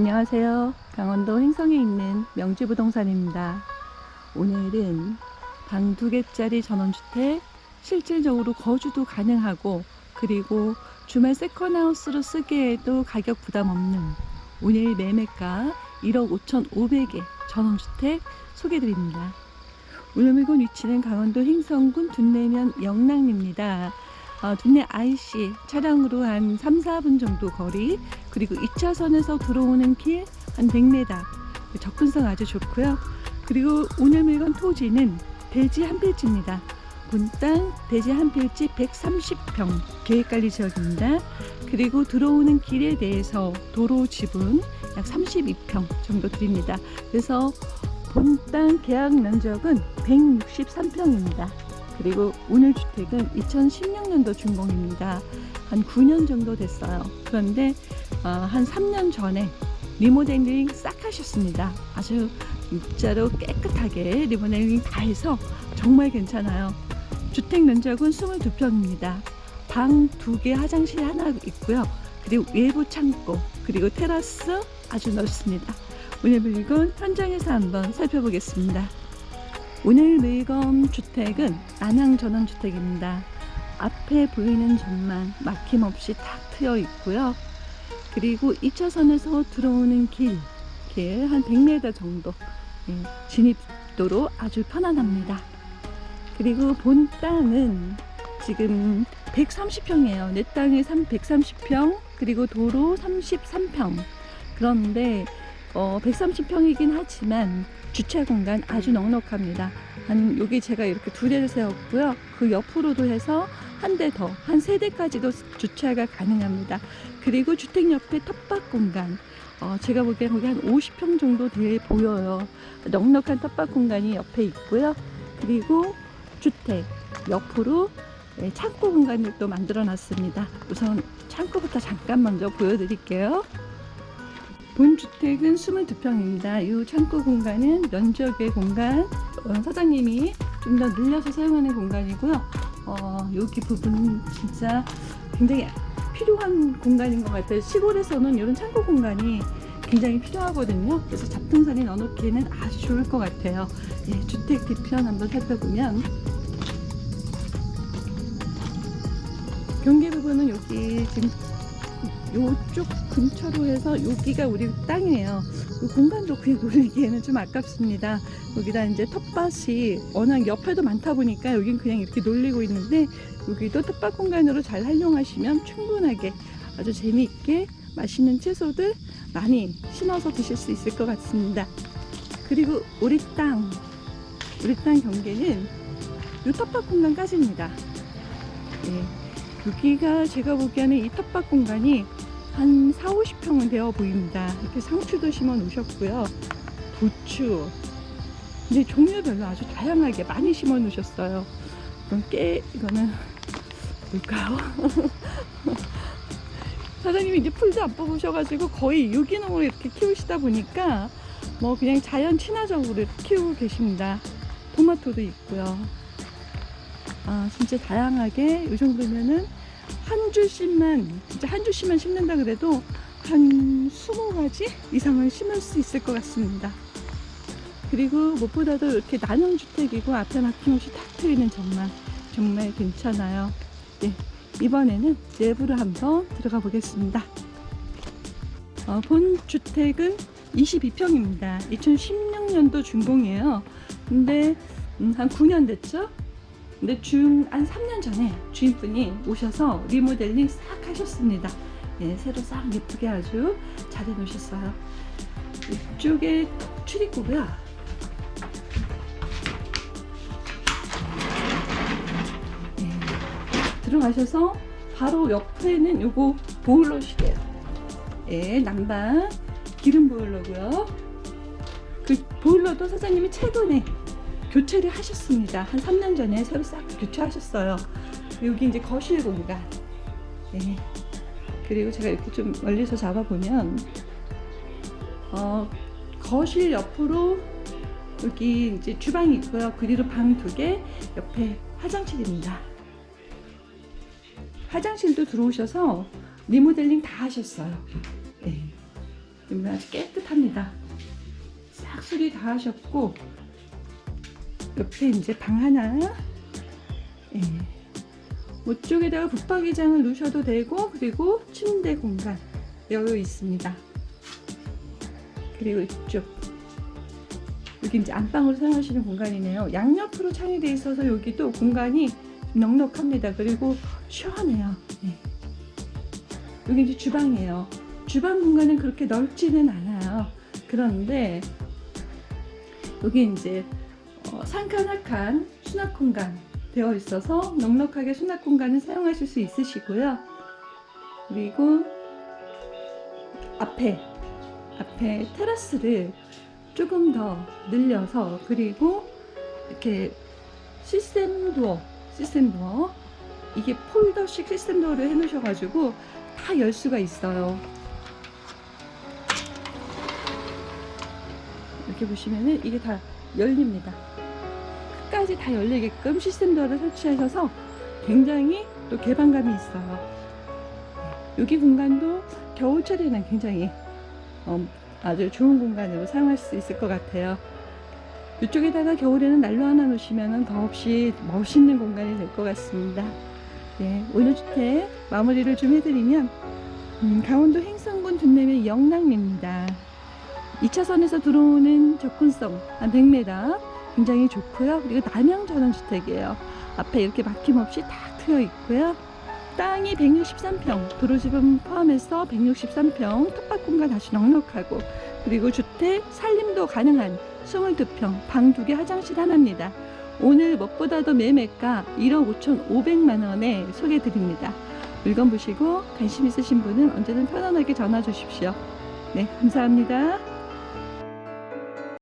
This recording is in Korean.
안녕하세요. 강원도 횡성에 있는 명지부동산입니다. 오늘은 방 두 개짜리 전원주택 실질적으로 거주도 가능하고 그리고 주말 세컨하우스로 쓰기에도 가격 부담 없는 오늘 매매가 1억 5,500의 전원주택 소개드립니다. 오늘 물건 위치는 강원도 횡성군 둔내면 영랑리입니다. 어, 둔내 IC 차량으로 한 3, 4분 정도 거리 그리고 2차선에서 들어오는 길 한 100m 접근성 아주 좋고요. 그리고 오늘 물건 토지는 대지 한 필지입니다. 본땅 대지 한 필지 130평 계획관리 지역입니다. 그리고 들어오는 길에 대해서 도로 지분 약 32평 정도 드립니다. 그래서 본땅 계약 면적은 163평입니다. 그리고 오늘 주택은 2016년도 준공입니다. 한 9년 정도 됐어요. 그런데 어, 한 3년 전에 리모델링 싹 하셨습니다. 아주 육자로 깨끗하게 리모델링 다 해서 정말 괜찮아요. 주택 면적은 22평입니다. 방두 개, 화장실 하나 있고요. 그리고 외부 창고, 그리고 테라스 아주 넓습니다. 오늘 물건 현장에서 한번 살펴보겠습니다. 오늘 물건 주택은 안양 전원주택입니다. 앞에 보이는 전만 막힘없이 탁 트여 있고요. 그리고 2차선에서 들어오는 길, 길 한 100m 정도 예, 진입도로 아주 편안합니다. 그리고 본 땅은 지금 130평이에요. 내 땅이 130평, 그리고 도로 33평. 그런데 어, 130평이긴 하지만 주차 공간 아주 넉넉합니다. 한 여기 제가 이렇게 두 대를 세웠고요. 그 옆으로도 해서 한 대 더, 한 세 대까지도 주차가 가능합니다. 그리고 주택 옆에 텃밭 공간. 어, 제가 보기엔 거기 한 50평 정도 돼 보여요. 넉넉한 텃밭 공간이 옆에 있고요. 그리고 주택 옆으로 네, 창고 공간을 또 만들어 놨습니다. 우선 창고부터 잠깐 먼저 보여드릴게요. 본 주택은 22평입니다. 이 창고 공간은 면적의 공간, 어, 사장님이 좀 더 늘려서 사용하는 공간이고요. 어, 여기 부분은 진짜 굉장히 필요한 공간인 것 같아요. 시골에서는 이런 창고 공간이 굉장히 필요하거든요. 그래서 잡동사니 넣어놓기에는 아주 좋을 것 같아요. 예, 주택 뒤편 한번 살펴보면 경계 부분은 여기 지금 요쪽 근처로 해서 여기가 우리 땅이에요. 이 공간도 그게 놀기에는 좀 아깝습니다. 여기다 이제 텃밭이 워낙 옆에도 많다 보니까 여긴 그냥 이렇게 놀리고 있는데 여기도 텃밭 공간으로 잘 활용하시면 충분하게 아주 재미있게 맛있는 채소들 많이 심어서 드실 수 있을 것 같습니다. 그리고 우리 땅, 우리 땅 경계는 이 텃밭 공간까지입니다. 예. 여기가 제가 보기에는 이 텃밭 공간이 한 4, 50평은 되어 보입니다. 이렇게 상추도 심어 놓으셨고요. 부추. 이제 종류별로 아주 다양하게 많이 심어 놓으셨어요. 이건 깨, 이거는 뭘까요? 사장님이 이제 풀도 안 뽑으셔가지고 거의 유기농으로 이렇게 키우시다 보니까 뭐 그냥 자연 친화적으로 키우고 계십니다. 토마토도 있고요. 아, 진짜 다양하게 이 정도면은 한 줄씩만 진짜 한 줄씩만 심는다 그래도 한 20가지 이상은 심을 수 있을 것 같습니다. 그리고 무엇보다도 이렇게 나눔 주택이고 앞에 막힘없이 탁 트이는 정말 정말 괜찮아요. 네, 이번에는 내부로 한번 들어가 보겠습니다. 어, 본 주택은 22평입니다. 2016년도 준공이에요. 근데 음, 한 9년 됐죠? 근데 중, 한 3년 전에 주인분이 오셔서 리모델링 싹 하셨습니다. 예, 새로 싹 예쁘게 아주 잘 해놓으셨어요. 이쪽에 출입구고요. 예, 들어가셔서 바로 옆에는 요거 보일러실이에요. 예, 난방 기름 보일러고요. 그 보일러도 사장님이 최근에 교체를 하셨습니다. 한 3년 전에 새로 싹 교체하셨어요. 여기 이제 거실 공간. 네. 그리고 제가 이렇게 좀 멀리서 잡아보면, 어, 거실 옆으로 여기 이제 주방이 있고요. 그 뒤로 방 두 개, 옆에 화장실입니다. 화장실도 들어오셔서 리모델링 다 하셨어요. 네. 아주 깨끗합니다. 싹 수리 다 하셨고 옆에 이제 방 하나 예. 이쪽에다가 붙박이장을 놓으셔도 되고 그리고 침대 공간 여유 있습니다. 그리고 이쪽 여기 이제 안방으로 사용하시는 공간이네요. 양옆으로 창이 돼 있어서 여기도 공간이 넉넉합니다. 그리고 시원해요. 네. 여기 이제 주방이에요. 주방 공간은 그렇게 넓지는 않아요. 그런데 여기 이제 어, 상칸 하칸 수납 공간 되어 있어서 넉넉하게 수납 공간을 사용하실 수 있으시고요. 그리고 앞에 앞에 테라스를 조금 더 늘려서 그리고 이렇게 시스템 도어 시스템 도어 이게 폴더식 시스템 도어를 해 놓으셔 가지고 다 열 수가 있어요. 이렇게 보시면은 이게 다 열립니다. 끝까지 다 열리게끔 시스템 도어를 설치하셔서 굉장히 또 개방감이 있어요. 네, 여기 공간도 겨울철에는 굉장히 어, 아주 좋은 공간으로 사용할 수 있을 것 같아요. 이쪽에다가 겨울에는 난로 하나 놓으시면 더없이 멋있는 공간이 될 것 같습니다. 네, 오늘 주택 마무리를 좀 해드리면 음, 강원도 행성군 둔내면 영남입니다. 2차선에서 들어오는 접근성 한 100m 굉장히 좋고요. 그리고 남양 전원주택이에요. 앞에 이렇게 막힘없이 딱 트여 있고요. 땅이 163평, 도로집은 포함해서 163평, 텃밭 공간 아주 넉넉하고 그리고 주택 살림도 가능한 22평, 방두 개, 화장실 하나입니다. 오늘 무엇보다도 매매가 1억 5,500만 원에 소개해 드립니다. 물건 보시고 관심 있으신 분은 언제든 편안하게 전화 주십시오. 네, 감사합니다.